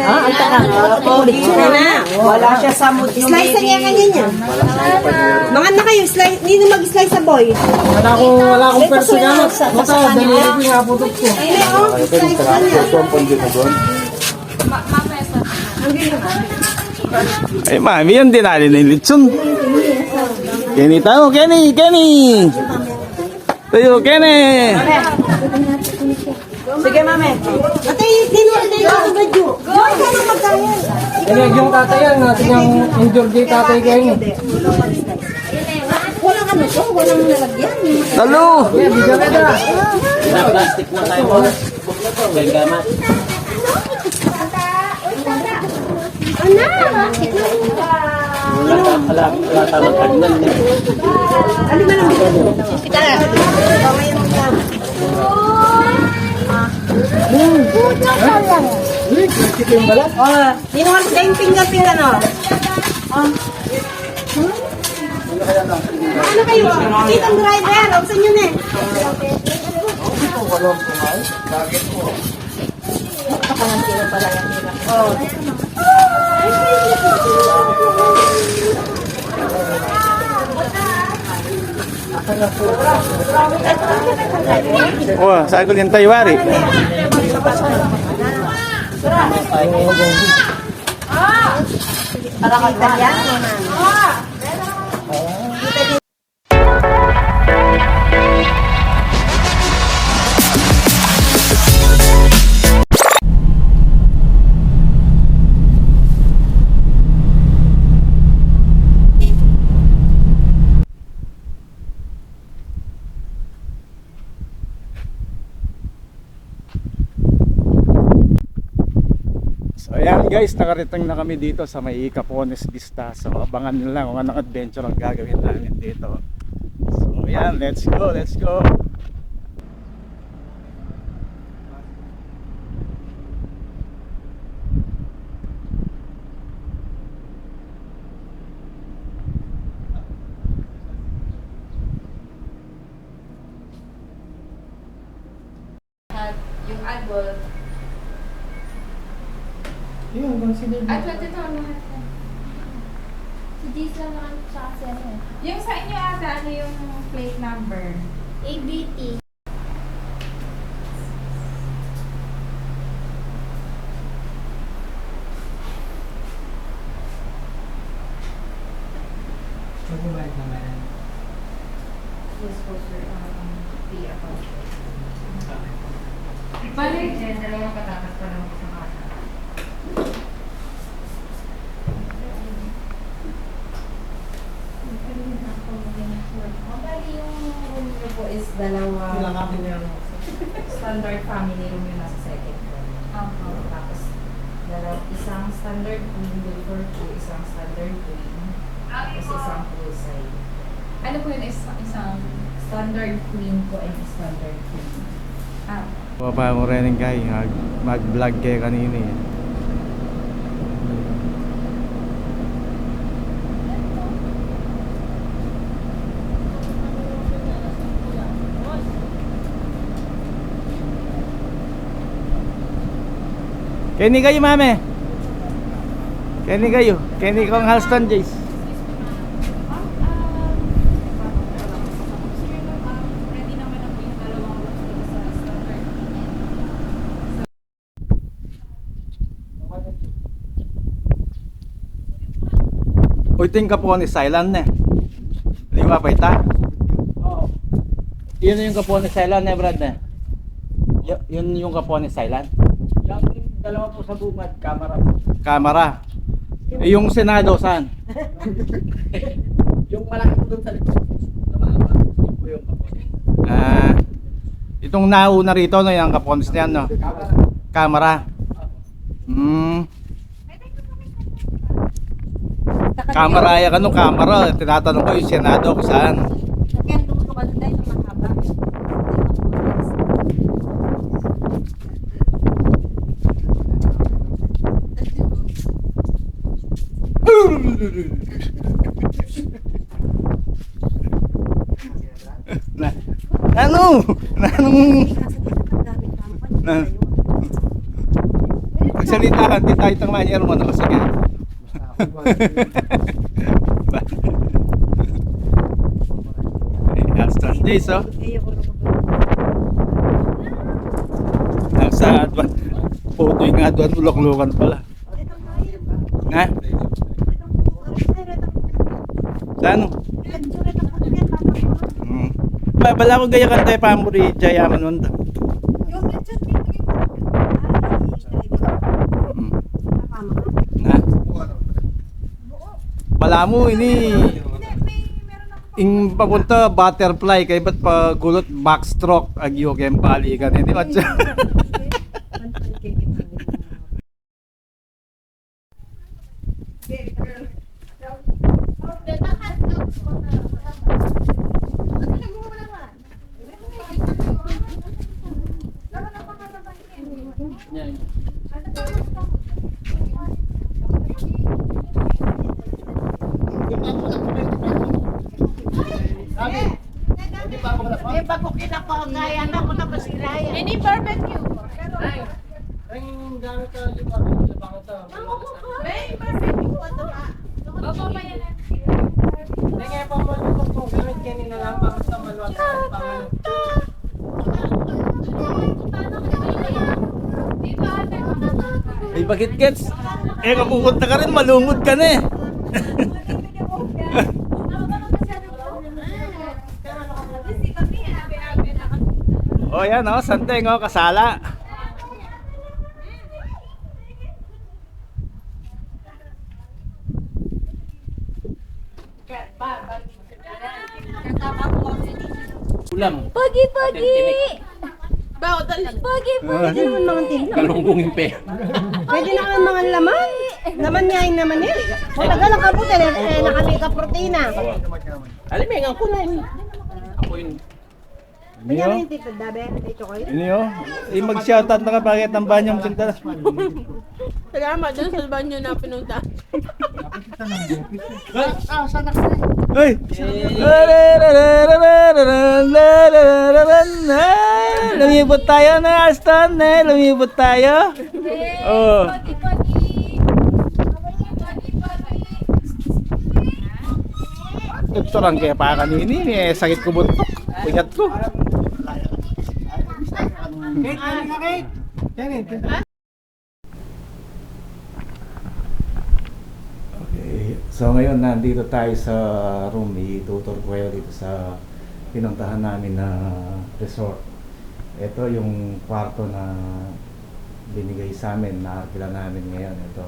Ha? Ang takang. Wala na. Wala siya sa mood yung Slice na niya kanya niya. Mga na kayo, slice, nino mag-slice sa boy. Wala akong, wala akong personal. Basta, dali ko yung aputot ko. Ayun oh, slice na niya. Ay, mami, yan din natin ng lechon. Kenny, tayo, Kenny, Kenny! Tayo, Kenny! Sige, mami. Ate, nino, nino, nino, Go, ka na magkaya. Kaya yung tatay yan, natin yung injured yung tatay kayo. Walang ano to, walang nalagyan. Talo! Yeah, bigyan ka na. Ano ba lang dito? Hospital. Oh, nino, yung fingerprint ano? Oh. Ano kayo? Kitang driver, opsan yun eh. Oh, sa ko yung taywari. Para mag-Italiano na. So ayan guys, nakarating na kami dito sa may Capones Vista. So abangan nyo lang kung anong adventure ang gagawin namin dito. So ayan, let's go, let's go. At yung adult, Yun, consider at 22 lahat na. Si Diz lang naman siya kasi ano eh. Yung sa inyo ata, ano yung plate number? ABT. Magbabayad naman. Yes po sir, um, pay account. Balik, dyan, dalawang patatas pa lang po sa kasa. Oh, bali yung room niyo po is dalawa. Ilang kami niya. Standard family room yung nasa second floor. Opo. Tapos, dalaw, isang standard queen for two, isang standard queen, tapos isang poolside. Ano po yun, is, isang standard queen po and standard queen? Ah, Baba mo rin guy, mag- mag-vlog kayo kanina eh. Kenny kayo mame. Kenny kayo. Kenny kong Halston Jace. Uy, ting ka po ni Silent eh. Lima pa ita. Oo. Yun yung kapo ni Silent eh, Brad eh. Yun yung kapo ni Silent. Yung dalawa po sa bumad, camera po. Kamera. Eh, yung Senado saan? Yung malaki po doon sa likod. Po yung kapatid. Ah, itong nauna rito no, yung kapones niyan no. Camera. Kamera. Hmm. Kamera ya kanu kamera tinatanong ko yung Senado kung saan. Kaya tumuto ka doon tayo ng mahaba. Na, ano? Na, anong, na, kasi magsalita, hindi tayo tangmanyar mo. Ano, sige. Nasa days, oh. Nasa advan. Photo yung advan, ulok-lukan pala. Nga? Sa ano? Hmm. Ba, bala ko gaya kantay pamuri, jayaman mo Hmm. Nga? Bala mo, ini. Ing papunta butterfly kay ba't pagulot backstroke ag yung kem balikan hindi. matcha Any barbecue. Ang gamit ka, yung bakit, yung bakit to. May barbecue. Opo, pa yan. Hindi kaya pa mo ito kung gamit kanina lang, bakit sa maluwag sa pangalan. ay bakit gets eh kapupunta ka rin malungod ka na eh. Oh yan oh santeng oh kasala. Ulam. Pagi, pagi! Bao, dali. Pagi, Pwede Pwede naman mga laman. Laman niya yung naman eh. Matagal ang kabuti. Eh, nakamita protina. alimengan ko na yun ako yun Kanya rin tito Dabe. Tito ko yun. Ini oh, eh, mag-shoutout na ka bakit ang banyang tinta. Salamat dun sa banyo na pinunta. Ay! Lumibot tayo na Aston, eh. Lumibot tayo. Oh. Ito lang kaya pa kanini, eh, sakit ko buntok. Puyat ko. Kate, kaya ka, Kate! Okay. So ngayon nandito tayo sa room, itutur ko kayo dito sa pinuntahan namin na resort. Ito yung kwarto na binigay sa amin, na pila namin ngayon. Ito.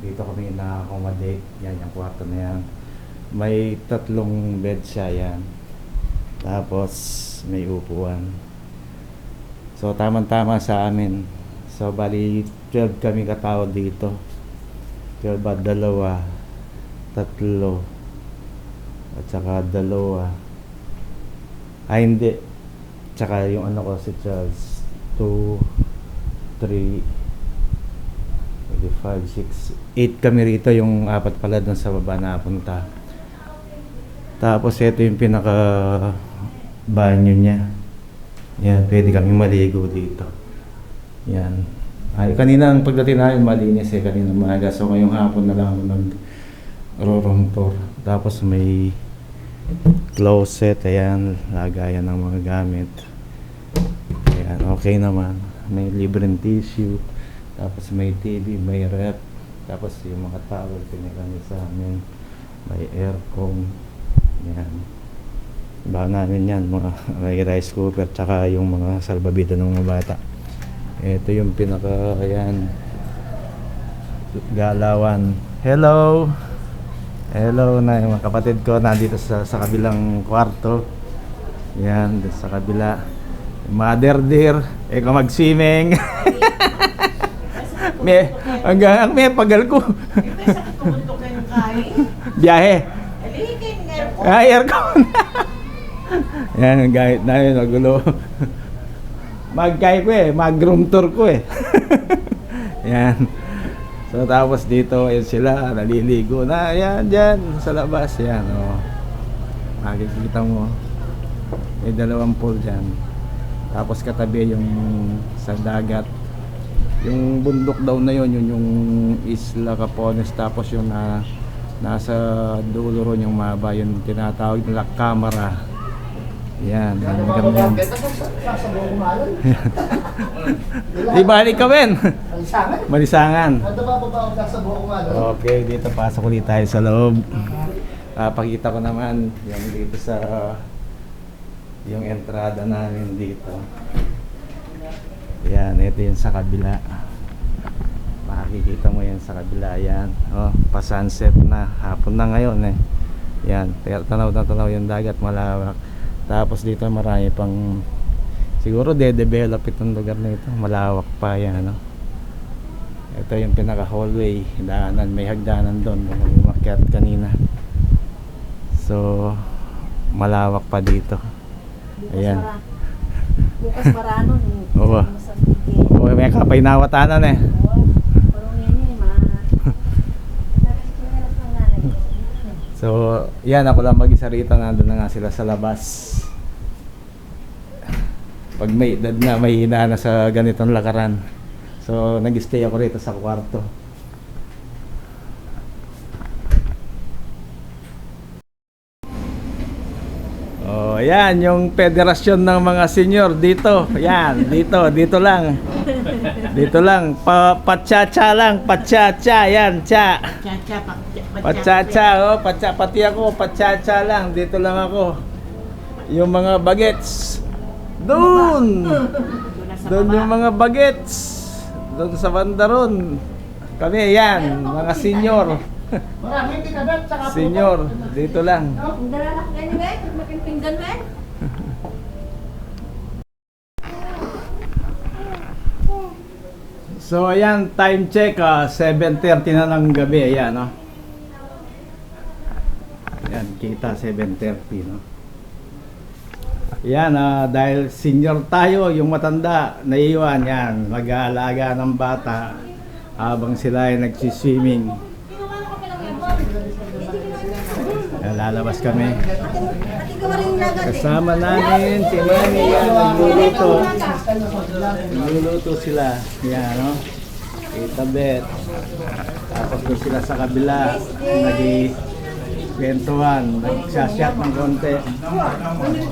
Dito kami na-accommodate. Yan, yung kwarto na yan. May tatlong bed siya yan. Tapos may upuan. So tamang-tama sa amin. So bali 12 kami katao dito. 12 at dalawa, tatlo, at saka dalawa. Ay hindi. Tsaka yung ano ko si Charles. 2, 3, 5, 6, 8 kami rito. Yung apat pala doon sa baba na punta. Tapos ito yung pinaka banyo niya. Yan, pwede kami maligo dito. Yan. Ay, kanina ang pagdating namin malinis eh, kanina umaga. So ngayong hapon na lang nag room tour. Tapos may closet, ayan, lagayan ng mga gamit. Ayan, okay naman. May libreng tissue. Tapos may TV, may rep. Tapos yung mga towel, pinagano sa amin. May aircon. Yan. Ba namin yan, mga may rice cooker, tsaka yung mga salbabida ng mga bata. Ito yung pinaka, ayan, galawan. Hello! Hello na yung mga kapatid ko nandito sa, sa kabilang kwarto. Yan, sa kabila. Mother dear, ikaw mag-swimming. may, hanggang may pagal ko. Biyahe. Ay, aircon. Yan, ang gamit namin, magulo. Mag-kay ko eh, mag-room tour ko eh. Yan. So tapos dito, ayun sila, naliligo na, yan, dyan, sa labas, yan, oh. Makikita mo, may dalawang pool dyan. Tapos katabi yung sa dagat, Yung bundok daw na yun, yun yung Isla Capones tapos yung na, nasa dulo ron yung maba, yung tinatawag nila camera. Yan, hanggang yan. Di balik ka, Ben? Malisangan. Okay, dito pasok ulit tayo sa loob. Papakita ko naman yung dito sa yung entrada namin dito. Yan, ito yung sa kabila. Makikita mo yan sa kabila yan. Oh, pa sunset na. Hapon na ngayon eh. Yan, tanaw na tanaw yung dagat malawak. Tapos dito marami pang siguro de-develop itong lugar na ito. Malawak pa yan, no. Ito yung pinaka hallway, daanan, may hagdanan doon umakyat kanina. So, malawak pa dito. Ayan. Bukas marano. Oo. O, may kapay nawatanan eh. Eh. So, yan ako lang mag-isa rito. Nandun na nga sila sa labas. Pag may edad na, may hina na sa ganitong lakaran. So, nag-stay ako rito sa kwarto. Oh, yan yung federasyon ng mga senior dito. Yan, dito, dito lang. Dito lang, pa pachacha lang, pachacha, yan, cha. Chacha, pa, Pachacha, oh, pacha, pati ako, pachacha lang, dito lang ako. Yung mga bagets, doon! Doon yung mga bagets, doon sa bandaron. Kami, yan, mga senior. senior, dito lang. Ang dalalak magpinggan Ben. So, ayan, time check, ah, 7.30 na ng gabi, ayan, no? Ayan, kita 7.30, no? Yan, ah, dahil senior tayo, yung matanda, naiiwan, yan, mag-aalaga ng bata habang sila ay nagsiswimming. Ayan, lalabas kami. Kasama namin si Mami, yan, nagluluto. Nagluluto sila. Yan, no? Kita bet. Tapos doon sila sa kabila. Nagi kwentuhan. Nagsasyat ng konti.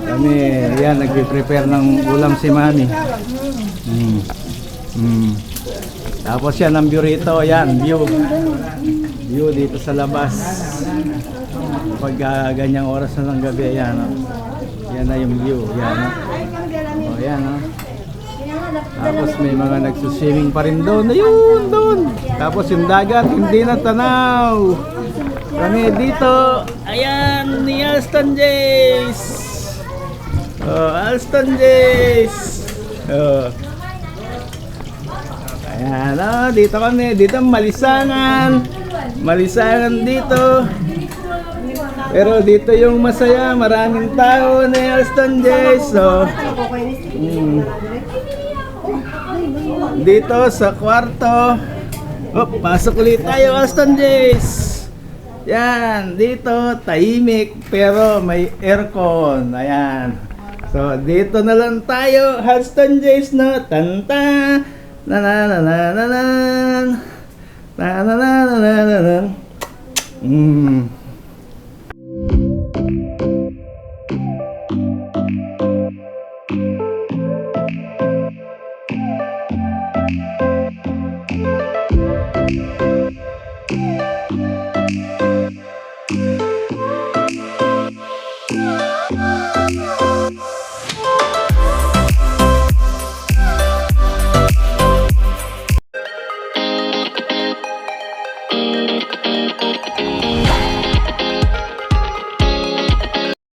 Kami, yan, nagpe-prepare ng ulam si Mami. Mm. Mm. Tapos yan ang burrito, yan, view. View dito sa labas. Pag ah, ganyang oras na ng gabi, yan, no? Yan na yung view, yan, no? Oh, yan, no? Tapos may mga nagsuswimming pa rin doon. Ayun, doon. Tapos yung dagat, hindi na tanaw. Kami dito. Ayan, ni Alston Jays. Oh, Alston Jays. Oh. Ayan, oh, dito kami. Dito malisangan. Malisangan dito. Pero dito yung masaya, maraming tao ni Alston Jays. So, mm. Dito sa kwarto. Oh, pasok ulit tayo, Alston Jays. Yan, dito tahimik pero may aircon. Ayan. So, dito na lang tayo, Alston Jays no. Tanta. Na na na na na na. Na na na na na na na. Mm.